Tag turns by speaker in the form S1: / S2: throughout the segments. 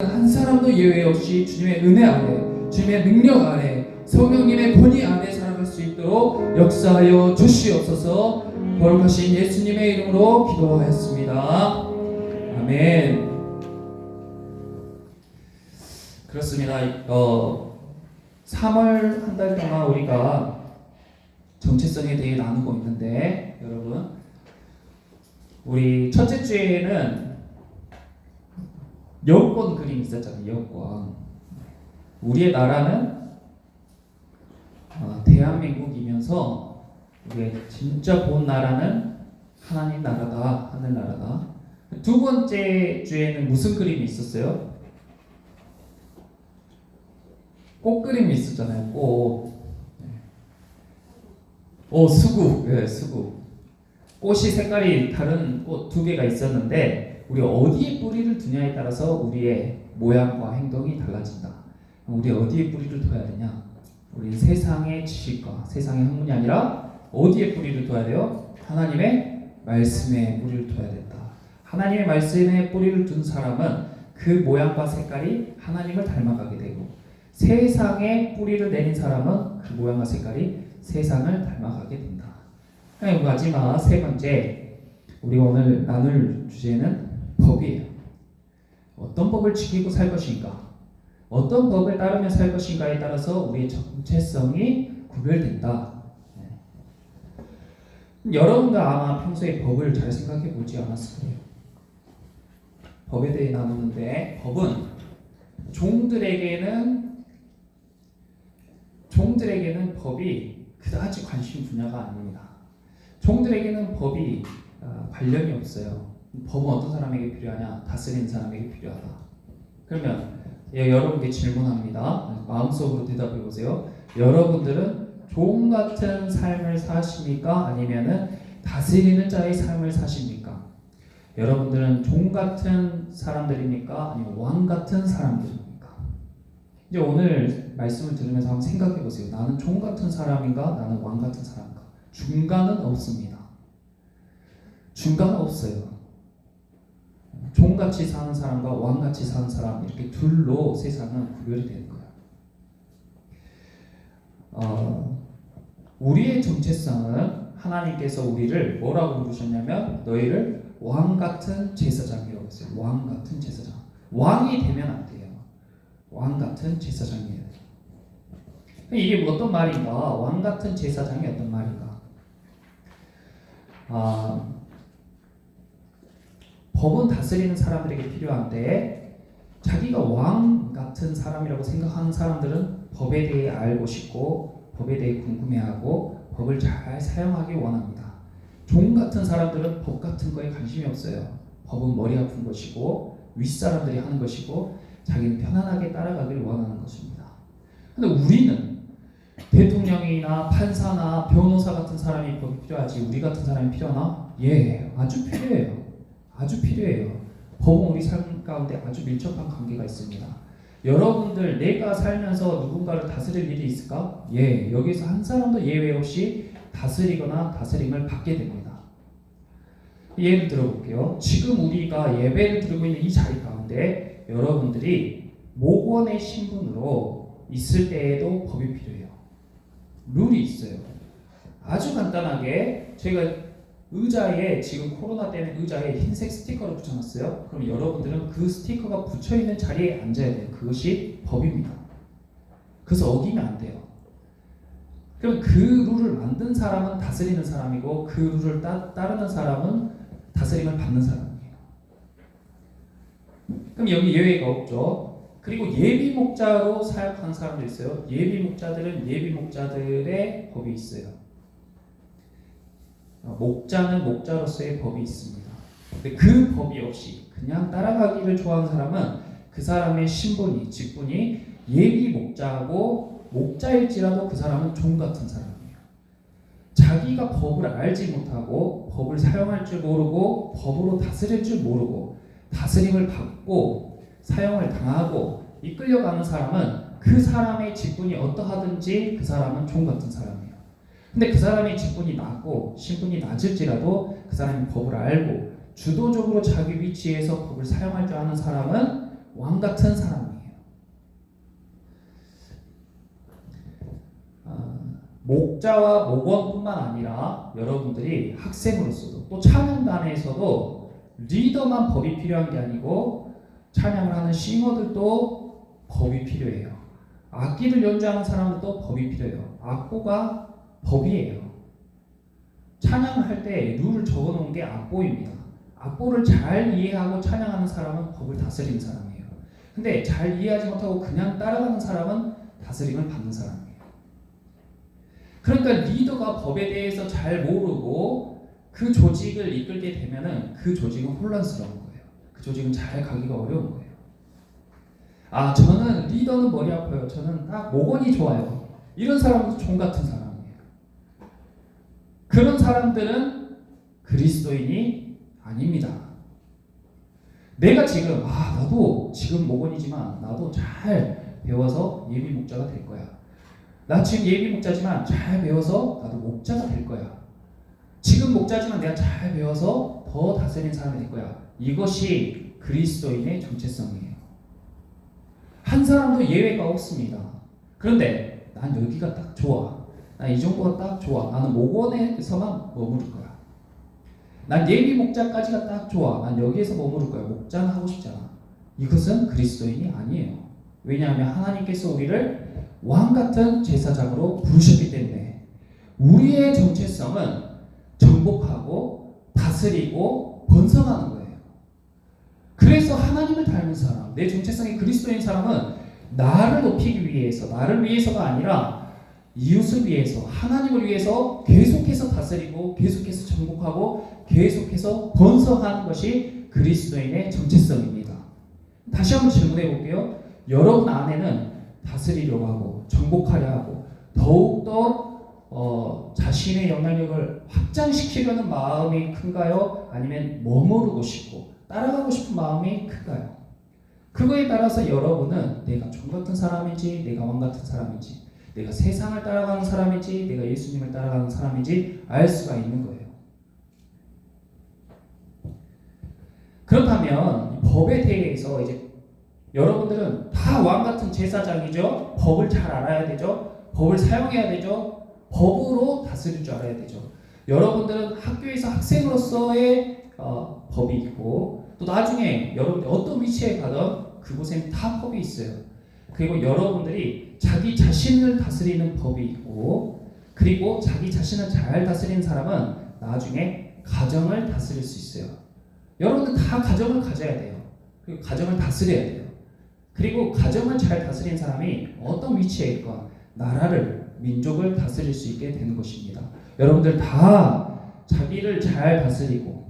S1: 한 사람도 예외 없이 주님의 은혜 아래, 주님의 능력 아래, 성령님의 권위 아래 살아갈 수 있도록 역사하여 주시옵소서. 거룩하신 예수님의 이름으로 기도하였습니다. 아멘. 그렇습니다. 어, 3월 한 달 동안 우리가 정체성에 대해 나누고 있는데 여러분 우리 첫째 주에는 여권 그림 있었잖아요. 여권. 우리의 나라는 어, 대한민국이면서 우리의 진짜 본 나라는 하나님 나라다, 하늘 나라다. 두 번째 주에는 무슨 그림이 있었어요? 꽃 그림이 있었잖아요. 꽃. 오 수국, 네, 수국. 꽃이 색깔이 다른 꽃 두 개가 있었는데 우리 어디에 뿌리를 두냐에 따라서 우리의 모양과 행동이 달라진다. 우리 어디에 뿌리를 둬야 되냐? 우리 세상의 지식과 세상의 학문이 아니라 어디에 뿌리를 둬야 돼요? 하나님의 말씀에 뿌리를 둬야 된다. 하나님의 말씀에 뿌리를 둔 사람은 그 모양과 색깔이 하나님을 닮아가게 되고 세상에 뿌리를 내린 사람은 그 모양과 색깔이 세상을 닮아가게 된다. 그리고 마지막 세 번째 우리 오늘 나눌 주제는 법이에요. 어떤 법을 지키고 살 것인가? 어떤 법을 따르며 살 것인가에 따라서 우리의 정체성이 구별된다. 네. 여러분과 아마 평소에 법을 잘 생각해 보지 않았을 거예요. 법에 대해 나누는데 법은 종들에게는 종들에게는 법이 그다지 관심 분야가 아닙니다. 종들에게는 법이 어, 관련이 없어요. 법은 어떤 사람에게 필요하냐? 다스리는 사람에게 필요하다. 그러면 예, 여러분께 질문합니다. 마음속으로 대답해 보세요. 여러분들은 종 같은 삶을 사십니까? 아니면은 다스리는 자의 삶을 사십니까? 여러분들은 종 같은 사람들입니까? 아니면 왕 같은 사람들입니까? 이제 오늘 말씀을 들으면서 한번 생각해 보세요. 나는 종 같은 사람인가? 나는 왕 같은 사람인가? 중간은 없습니다. 중간 없어요. 종같이 사는 사람과 왕같이 사는 사람 이렇게 둘로 세상은 구별이 되는 거예요. 어, 우리의 정체성은 하나님께서 우리를 뭐라고 부르셨냐면 너희를 왕 같은 제사장이라고 했어요. 왕 같은 제사장. 왕이 되면 안 돼요. 왕 같은 제사장이에요. 이게 뭐 어떤 말인가? 왕 같은 제사장이 어떤 말인가? 아, 법은 다스리는 사람들에게 필요한데 자기가 왕 같은 사람이라고 생각하는 사람들은 법에 대해 알고 싶고 법에 대해 궁금해하고 법을 잘 사용하기 원합니다. 종 같은 사람들은 법 같은 거에 관심이 없어요. 법은 머리 아픈 것이고 윗사람들이 하는 것이고 자기는 편안하게 따라가길 원하는 것입니다. 근데 우리는 대통령이나 판사나 변호사 같은 사람이 법이 필요하지 우리 같은 사람이 필요하나? 예, 아주 필요해요. 아주 필요해요. 법은 우리 삶 가운데 아주 밀접한 관계가 있습니다. 여러분들 내가 살면서 누군가를 다스릴 일이 있을까? 예, 여기서 한 사람도 예외 없이 다스리거나 다스림을 받게 됩니다. 예를 들어볼게요. 지금 우리가 예배를 드리고 있는 이 자리 가운데 여러분들이 목원의 신분으로 있을 때에도 법이 필요해요. 룰이 있어요. 아주 간단하게 제가 의자에 지금 코로나 때문에 의자에 흰색 스티커를 붙여놨어요. 그럼 여러분들은 그 스티커가 붙여 있는 자리에 앉아야 돼요. 그것이 법입니다. 그래서 어기면 안 돼요. 그럼 그 룰을 만든 사람은 다스리는 사람이고 그 룰을 따, 따르는 사람은 다스림을 받는 사람이에요. 그럼 여기 예외가 없죠. 그리고 예비 목자로 사역하는 사람도 있어요. 예비 목자들은 예비 목자들의 법이 있어요. 어, 목자는 목자로서의 법이 있습니다. 근데 그 법이 없이 그냥 따라가기를 좋아하는 사람은 그 사람의 신분이 직분이 예비 목자하고 목자일지라도 그 사람은 종 같은 사람이에요. 자기가 법을 알지 못하고 법을 사용할 줄 모르고 법으로 다스릴 줄 모르고 다스림을 받고 사용을 당하고 이끌려가는 사람은 그 사람의 직분이 어떠하든지 그 사람은 종 같은 사람이에요. 근데 그 사람의 직분이 낮고 신분이 낮을지라도 그 사람이 법을 알고 주도적으로 자기 위치에서 법을 사용할 줄 아는 사람은 왕 같은 사람이에요. 아, 목자와 목원뿐만 아니라 여러분들이 학생으로서도 또 찬양단에서도 리더만 법이 필요한 게 아니고 찬양을 하는 싱어들도 법이 필요해요. 악기를 연주하는 사람들도 법이 필요해요. 악보가 법이에요. 찬양을 할때 룰을 적어 놓은 게 악보입니다. 악보를 잘 이해하고 찬양하는 사람은 법을 다스리는 사람이에요. 근데 잘 이해하지 못하고 그냥 따라가는 사람은 다스림을 받는 사람이에요. 그러니까 리더가 법에 대해서 잘 모르고 그 조직을 이끌게 되면은 그 조직은 혼란스러운 거예요. 그 조직은 잘 가기가 어려운 거예요. 아, 저는 리더는 머리 아파요. 저는 딱 목원이 좋아요. 이런 사람은 종 같은 사람이에요. 그런 사람들은 그리스도인이 아닙니다. 내가 지금 아 나도 지금 목원이지만 나도 잘 배워서 예비 목자가 될 거야. 나 지금 예비 목자지만 잘 배워서 나도 목자가 될 거야. 지금 목자지만 내가 잘 배워서 더 다스린 사람이 될 거야. 이것이 그리스도인의 정체성이에요. 한 사람도 예외가 없습니다. 그런데 난 여기가 딱 좋아. 난이 정도가 딱 좋아. 나는 목원에서만 머무를 거야. 난 예비 목자까지가 딱 좋아. 난 여기에서 머무를 거야. 목자는 하고 싶잖아. 이것은 그리스도인이 아니에요. 왜냐하면 하나님께서 우리를 왕 같은 제사장으로 부르셨기 때문에 우리의 정체성은 정복하고 다스리고 번성하는 거예요. 그래서 하나님을 닮은 사람, 내 정체성이 그리스도인 사람은 나를 높이기 위해서, 나를 위해서가 아니라 이웃을 위해서, 하나님을 위해서 계속해서 다스리고, 계속해서 정복하고, 계속해서 번성하는 것이 그리스도인의 정체성입니다. 다시 한번 질문해 볼게요. 여러분 안에는 다스리려고 하고, 정복하려 하고, 더욱더 어, 자신의 영향력을 확장시키려는 마음이 큰가요? 아니면 머무르고 싶고, 따라가고 싶은 마음이 클까요? 그거에 따라서 여러분은 내가 종 같은 사람인지, 내가 왕 같은 사람인지, 내가 세상을 따라가는 사람인지, 내가 예수님을 따라가는 사람인지 알 수가 있는 거예요. 그렇다면 법에 대해서 이제 여러분들은 다 왕 같은 제사장이죠. 법을 잘 알아야 되죠. 법을 사용해야 되죠. 법으로 다스릴 줄 알아야 되죠. 여러분들은 학교에서 학생으로서의 어, 법이 있고 또 나중에 여러분 어떤 위치에 가든 그곳엔 다 법이 있어요. 그리고 여러분들이 자기 자신을 다스리는 법이 있고 그리고 자기 자신을 잘 다스리는 사람은 나중에 가정을 다스릴 수 있어요. 여러분들 다 가정을 가져야 돼요. 그리고 가정을 다스려야 돼요. 그리고 가정을 잘 다스린 사람이 어떤 위치에 있건 나라를 민족을 다스릴 수 있게 되는 것입니다. 여러분들 다 자기를 잘 다스리고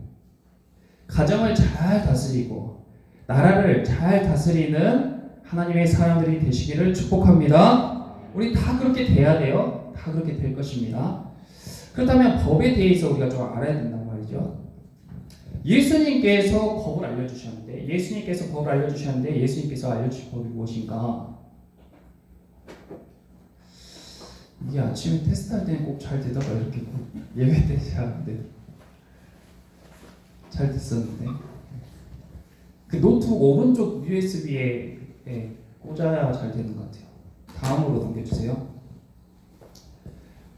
S1: 가정을 잘 다스리고 나라를 잘 다스리는 하나님의 사람들이 되시기를 축복합니다. 우리 다 그렇게 돼야 돼요. 다 그렇게 될 것입니다. 그렇다면 법에 대해서 우리가 좀 알아야 된단 말이죠. 예수님께서 법을 알려주셨는데 예수님께서 법을 알려주셨는데 예수님께서 알려주신 법이 무엇인가? 이게 아침에 테스트할 때는 꼭 잘 되다가 이렇게 예배 때 잘하는데 잘 됐었는데 그 노트북 오른쪽 USB에 예, 꽂아야 잘 되는 것 같아요. 다음으로 넘겨주세요.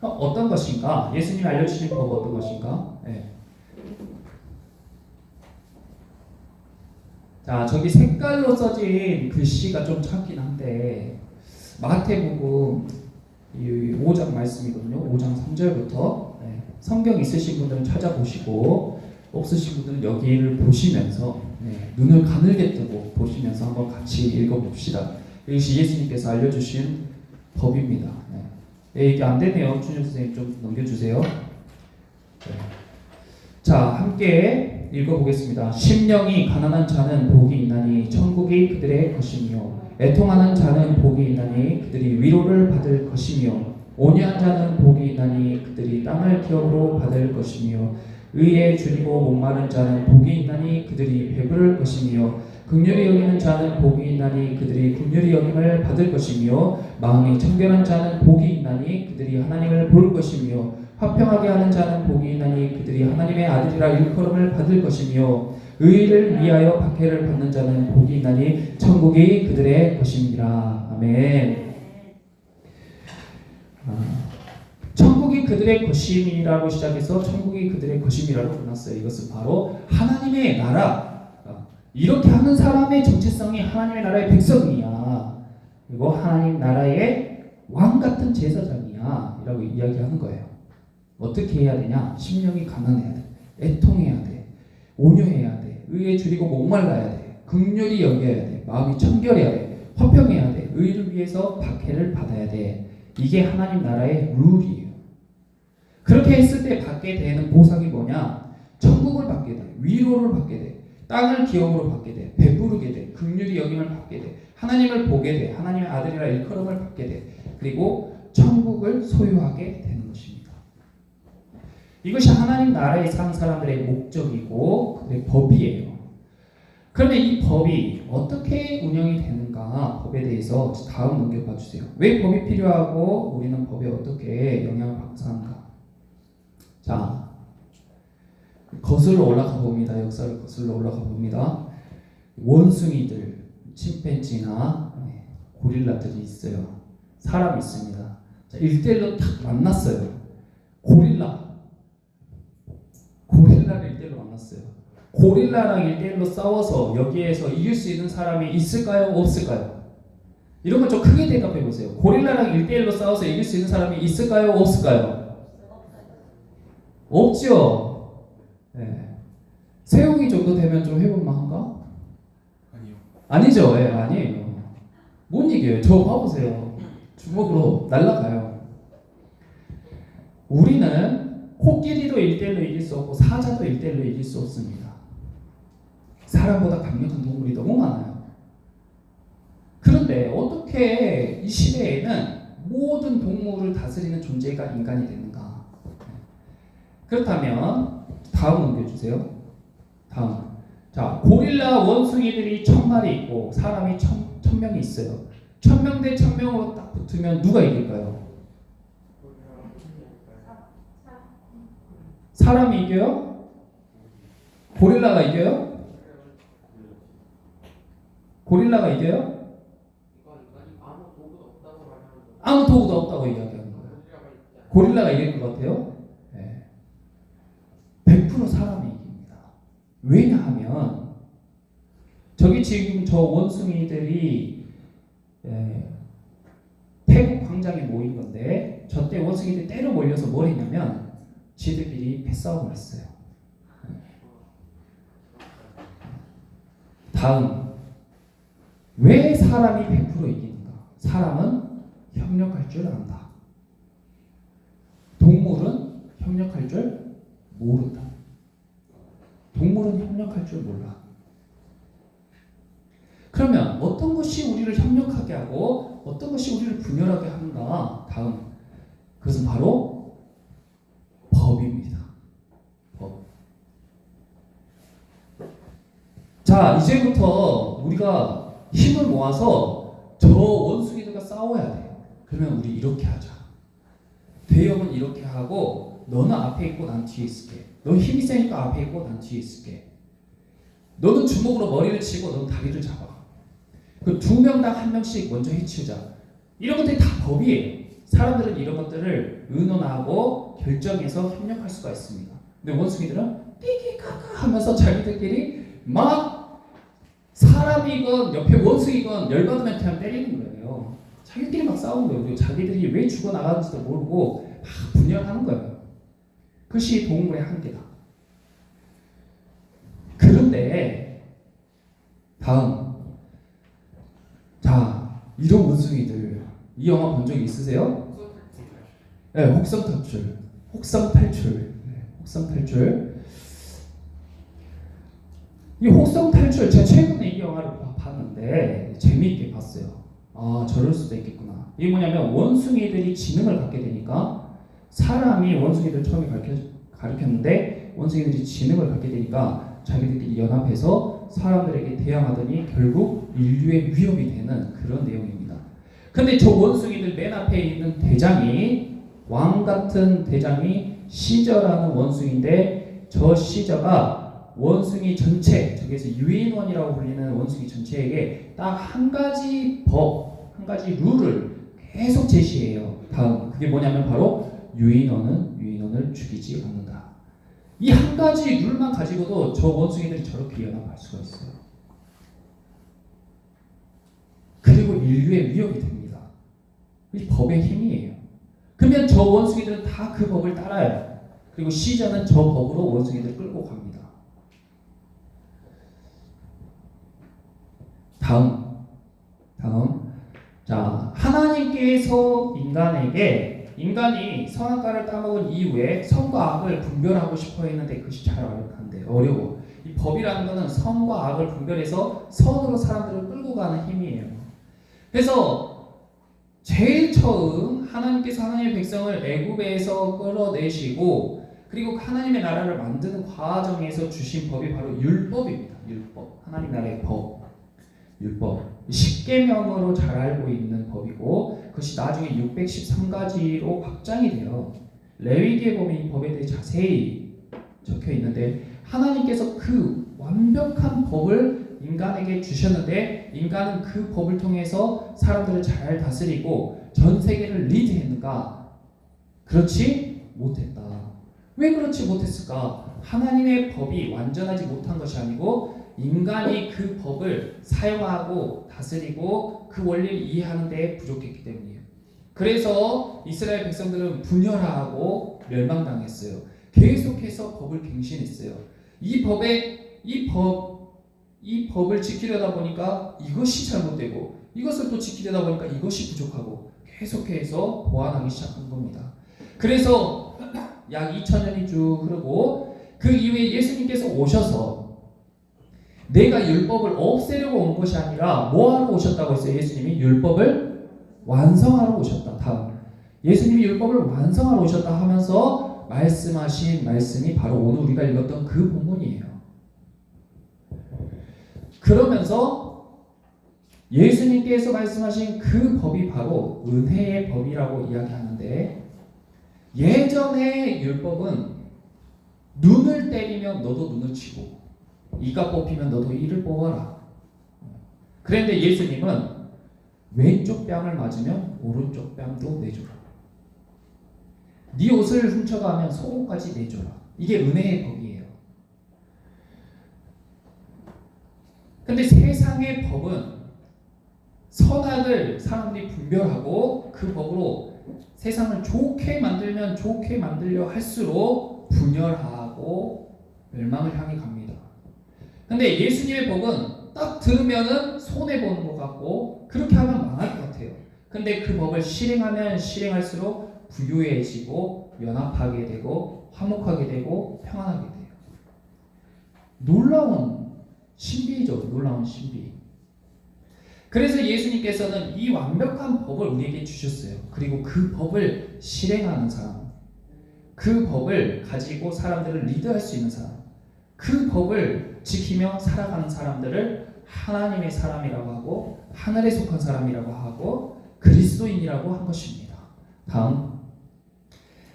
S1: 어, 어떤 것인가? 예수님이 알려주신 법 어떤 것인가? 예. 자 저기 색깔로 써진 글씨가 좀 작긴 한데 마태복음 이 5장 말씀이거든요. 5장 3절부터 네. 성경 있으신 분들은 찾아보시고 없으신 분들은 여기를 보시면서 네. 눈을 가늘게 뜨고 보시면서 한번 같이 읽어봅시다. 이것이 예수님께서 알려주신 법입니다. 네. 네, 이게 안 되네요. 준영 선생님 좀 넘겨주세요. 네. 자, 함께 읽어보겠습니다. 심령이 가난한 자는 복이 있나니 천국이 그들의 것이며 애통하는 자는 복이 있나니 그들이 위로를 받을 것이며 온유한 자는 복이 있나니 그들이 땅을 기업으로 받을 것이며 의에 줄이고 목마른 자는 복이 있나니 그들이 배부를 것이며 극률이 여기는 자는 복이 있나니 그들이 극률이 여김을 받을 것이며 마음이 청결한 자는 복이 있나니 그들이 하나님을 볼 것이며 화평하게 하는 자는 복이 있나니 그들이 하나님의 아들이라 일컬음을 받을 것이며 의를 위하여 박해를 받는 자는 복이 있나니 천국이 그들의 것입니다. 아멘. 아, 천국이 그들의 것임이라고 시작해서 천국이 그들의 것임이라고 끝났어요. 이것은 바로 하나님의 나라. 아, 이렇게 하는 사람의 정체성이 하나님의 나라의 백성이야. 그리고 하나님 나라의 왕 같은 제사장이야 라고 이야기하는 거예요. 어떻게 해야 되냐? 심령이 가난해야 돼. 애통해야 돼. 온유해야 돼. 의에 줄이고 목말라야 돼. 극렬히 여겨야 돼. 마음이 청결해야 돼. 화평해야 돼. 의를 위해서 박해를 받아야 돼. 이게 하나님 나라의 룰이에요. 그렇게 했을 때 받게 되는 보상이 뭐냐? 천국을 받게 돼. 위로를 받게 돼. 땅을 기업으로 받게 돼. 베푸르게 돼. 극률이 여김을 받게 돼. 하나님을 보게 돼. 하나님의 아들이라 일컬음을 받게 돼. 그리고 천국을 소유하게 되는 것입니다. 이것이 하나님 나라에 사는 사람들의 목적이고 그들의 법이에요. 그러면 이 법이 어떻게 운영이 되는가 법에 대해서 다음 넘겨봐 주세요. 왜 법이 필요하고 우리는 법에 어떻게 영향을 받고 사는가? 자, 거슬러 올라가 봅니다. 역사를 거슬러 올라가 봅니다. 원숭이들, 침팬지나 네, 고릴라들이 있어요. 사람이 있습니다. 자, 일대일로 탁 만났어요. 고릴라. 고릴라를 일대일로 만났어요. 고릴라랑 일대일로 싸워서 여기에서 이길 수 있는 사람이 있을까요? 없을까요? 이런 걸좀 크게 대답해 보세요. 고릴라랑 일대일로 싸워서 이길 수 있는 사람이 있을까요? 없을까요? 없죠. 네. 세웅이 정도 되면 좀 해볼만한가?
S2: 아니요.
S1: 아니죠. 예, 아니에요. 못 이겨요. 저 봐보세요. 주먹으로 날라가요. 우리는 코끼리도 1대1로 이길 수 없고 사자도 1대1로 이길 수 없습니다. 사람보다 강력한 동물이 너무 많아요. 그런데 어떻게 이 시대에는 모든 동물을 다스리는 존재가 인간이 되는가? 그렇다면 다음 넘겨주세요. 다음. 자, 고릴라 원숭이들이 천 마리 있고 사람이 천, 천 명이 있어요. 천 명 대 천 명으로 딱 붙으면 누가 이길까요? 사람이 이겨요? 고릴라가 이겨요? 고릴라가 이겨요? 아무 도구도 없다고 이야기하는 거예요. 고릴라가 이길 것 같아요? 네. 100% 사람이 이깁니다. 왜냐하면 저기 지금 저 원숭이들이 예, 태국 광장에 모인 건데 저때 원숭이들이 때려 몰려서 뭘 했냐면 지들끼리 패싸움을 했어요. 다음 왜 사람이 100% 이기는가? 사람은 협력할 줄 안다. 동물은 협력할 줄 모른다. 동물은 협력할 줄 몰라. 그러면 어떤 것이 우리를 협력하게 하고 어떤 것이 우리를 분열하게 하는가? 다음 그것은 바로 법입니다. 법. 자 이제부터 우리가 힘을 모아서 저 원숭이들과 싸워야 돼. 그러면 우리 이렇게 하자. 대형은 이렇게 하고 너는 앞에 있고 난 뒤에 있을게. 너 힘이 세니까 앞에 있고 난 뒤에 있을게. 너는 주먹으로 머리를 치고 너는 다리를 잡아. 그 두 명 당 한 명씩 먼저 해치우자. 이런 것들이 다 법이에요. 사람들은 이런 것들을 의논하고 결정해서 협력할 수가 있습니다. 근데 원숭이들은 띠기까까 하면서 자기들끼리 막 사람이건 옆에 원숭이건 열받으면 그냥 때리는 거예요. 자기들끼리 막 싸우는 거예요. 자기들이 왜 죽어 나가는지도 모르고 막 분열하는 거예요. 그것이 동물의 한계다. 그런데 다음 자 이런 원숭이들 이 영화 본 적 있으세요? 네, 혹성 탈출, 혹성 탈출, 네, 혹성 탈출. 이 혹성 탈출 제가 최근에 이 영화를 봐- 봤는데 재미있게 봤어요. 아 저럴 수도 있겠구나. 이게 뭐냐면 원숭이들이 지능을 갖게 되니까 사람이 원숭이들 처음에 가르쳐 가르쳤는데 원숭이들이 지능을 갖게 되니까 자기들끼리 연합해서 사람들에게 대항하더니 결국 인류의 위협이 되는 그런 내용입니다. 근데 저 원숭이들 맨 앞에 있는 대장이 왕 같은 대장이 시저라는 원숭이인데 저 시저가 원숭이 전체, 저기에서 유인원이라고 불리는 원숭이 전체에게 딱 한 가지 법, 한 가지 룰을 계속 제시해요. 다음, 그게 뭐냐면 바로 유인원은 유인원을 죽이지 않는다. 이 한 가지 룰만 가지고도 저 원숭이들이 저렇게 연합할 수가 있어요. 그리고 인류의 위협이 됩니다. 이 법의 힘이에요. 그러면 저 원숭이들은 다 그 법을 따라요. 그리고 시저는 저 법으로 원숭이들을 끌고 갑니다. 다음, 다음. 자, 하나님께서 인간에게 인간이 선악과를 따먹은 이후에 선과 악을 분별하고 싶어 했는데 그것이 잘 어렵한데 어려워. 이 법이라는 것은 선과 악을 분별해서 선으로 사람들을 끌고 가는 힘이에요. 그래서 제일 처음 하나님께서 하나님의 백성을 애굽에서 끌어내시고 그리고 하나님의 나라를 만드는 과정에서 주신 법이 바로 율법입니다. 율법. 하나님 나라의 법. 율법. 십계명으로 잘 알고 있는 법이고 그것이 나중에 613가지로 확장이 돼요. 레위기에 보면 이 법에 대해 자세히 적혀 있는데 하나님께서 그 완벽한 법을 인간에게 주셨는데 인간은 그 법을 통해서 사람들을 잘 다스리고 전 세계를 리드했는가? 그렇지 못했다. 왜 그렇지 못했을까? 하나님의 법이 완전하지 못한 것이 아니고 인간이 그 법을 사용하고 다스리고 그 원리를 이해하는 데 부족했기 때문이에요. 그래서 이스라엘 백성들은 분열하고 멸망당했어요. 계속해서 법을 갱신했어요. 이 법에 이 법, 이 법을 지키려다 보니까 이것이 잘못되고 이것을 또 지키려다 보니까 이것이 부족하고 계속해서 보완하기 시작한 겁니다. 그래서 약 2000년이 쭉 흐르고 그 이후에 예수님께서 오셔서 내가 율법을 없애려고 온 것이 아니라 뭐하러 오셨다고 했어요? 예수님이 율법을 완성하러 오셨다. 다음. 예수님이 율법을 완성하러 오셨다 하면서 말씀하신 말씀이 바로 오늘 우리가 읽었던 그 본문이에요. 그러면서 예수님께서 말씀하신 그 법이 바로 은혜의 법이라고 이야기하는데 예전의 율법은 눈을 때리면 너도 눈을 치고 이가 뽑히면 너도 이를 뽑아라. 그런데 예수님은 왼쪽 뺨을 맞으면 오른쪽 뺨도 내줘라. 네 옷을 훔쳐가면 속옷까지 내줘라. 이게 은혜의 법이에요. 근데 세상의 법은 선악을 사람들이 분별하고 그 법으로 세상을 좋게 만들면 좋게 만들려 할수록 분열하고 멸망을 향해 갑니다. 근데 예수님의 법은 딱 들으면은 손해 보는 것 같고 그렇게 하면 망할 것 같아요. 근데 그 법을 실행하면 실행할수록 부유해지고 연합하게 되고 화목하게 되고 평안하게 돼요. 놀라운 신비죠. 놀라운 신비. 그래서 예수님께서는 이 완벽한 법을 우리에게 주셨어요. 그리고 그 법을 실행하는 사람, 그 법을 가지고 사람들을 리드할 수 있는 사람, 그 법을 지키며 살아가는 사람들을 하나님의 사람이라고 하고 하늘에 속한 사람이라고 하고 그리스도인이라고 한 것입니다. 다음.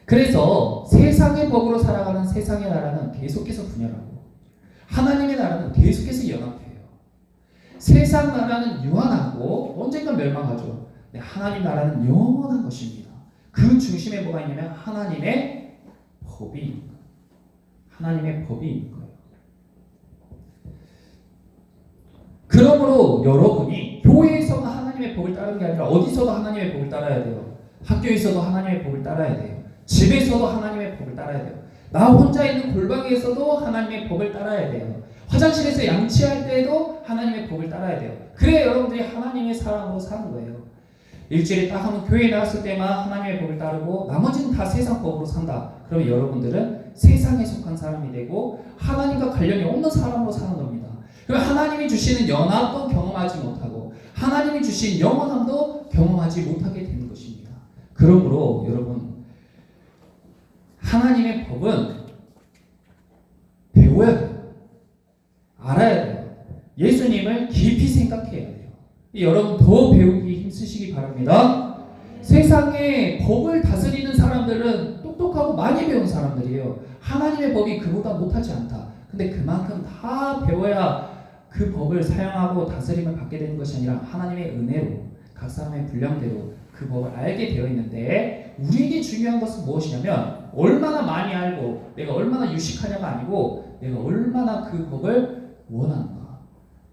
S1: 그래서 세상의 법으로 살아가는 세상의 나라는 계속해서 분열하고 하나님의 나라는 계속해서 연합해요. 세상 나라는 유한하고 언젠가 멸망하죠. 네, 하나님 나라는 영원한 것입니다. 그 중심에 뭐가 있냐면 하나님의 법이. 하나님의 법이 있는 거예요. 그러므로 여러분이 교회에서만 하나님의 법을 따르는 게 아니라 어디서도 하나님의 법을 따라야 돼요. 학교에서도 하나님의 법을 따라야 돼요. 집에서도 하나님의 법을 따라야 돼요. 나 혼자 있는 골방에서도 하나님의 법을 따라야 돼요. 화장실에서 양치할 때도 하나님의 법을 따라야 돼요. 그래야 여러분들이 하나님의 사람으로 사는 거예요. 일주일에 딱 하면 교회 나갔을 때만 하나님의 법을 따르고 나머지는 다 세상 법으로 산다. 그러면 여러분들은 세상에 속한 사람이 되고 하나님과 관련이 없는 사람으로 사는 겁니다. 그럼 하나님이 주시는 연합도 경험하지 못하고 하나님이 주신 영원함도 경험하지 못하게 되는 것입니다. 그러므로 여러분 하나님의 법은 배워야 돼요. 알아야 돼요. 예수님을 깊이 생각해야 돼요. 여러분 더 배우기 힘쓰시기 바랍니다. 세상에 법을 다스리는 사람들은 똑똑하고 많이 배운 사람들이에요. 하나님의 법이 그보다 못하지 않다. 근데 그만큼 다 배워야 그 법을 사용하고 다스림을 받게 되는 것이 아니라 하나님의 은혜로 각 사람의 분량대로 그 법을 알게 되어 있는데 우리에게 중요한 것은 무엇이냐면 얼마나 많이 알고 내가 얼마나 유식하냐가 아니고 내가 얼마나 그 법을 원하는가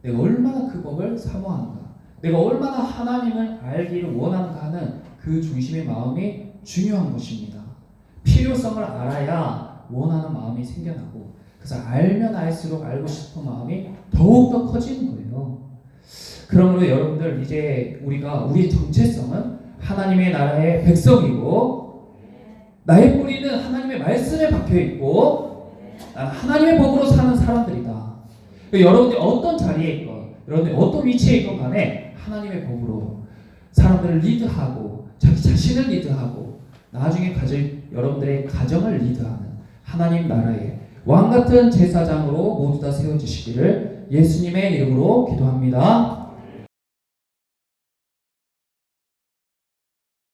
S1: 내가 얼마나 그 법을 사모하는가 내가 얼마나 하나님을 알기를 원하는가 하는 그 중심의 마음이 중요한 것입니다. 필요성을 알아야 원하는 마음이 생겨나고 그래서 알면 알수록 알고 싶은 마음이 더욱더 커지는 거예요. 그러므로 여러분들 이제 우리가 우리의 정체성은 하나님의 나라의 백성이고 나의 뿌리는 하나님의 말씀에 박혀 있고 난 하나님의 법으로 사는 사람들이다. 그러니까 여러분들이 어떤 자리에 있건 여러분들이 어떤 위치에 있건 간에 하나님의 법으로 사람들을 리드하고 자기 자신을 리드하고 나중에 가질 여러분들의 가정을 리드하는 하나님 나라의 왕 같은 제사장으로 모두 다 세워주시기를 예수님의 이름으로 기도합니다.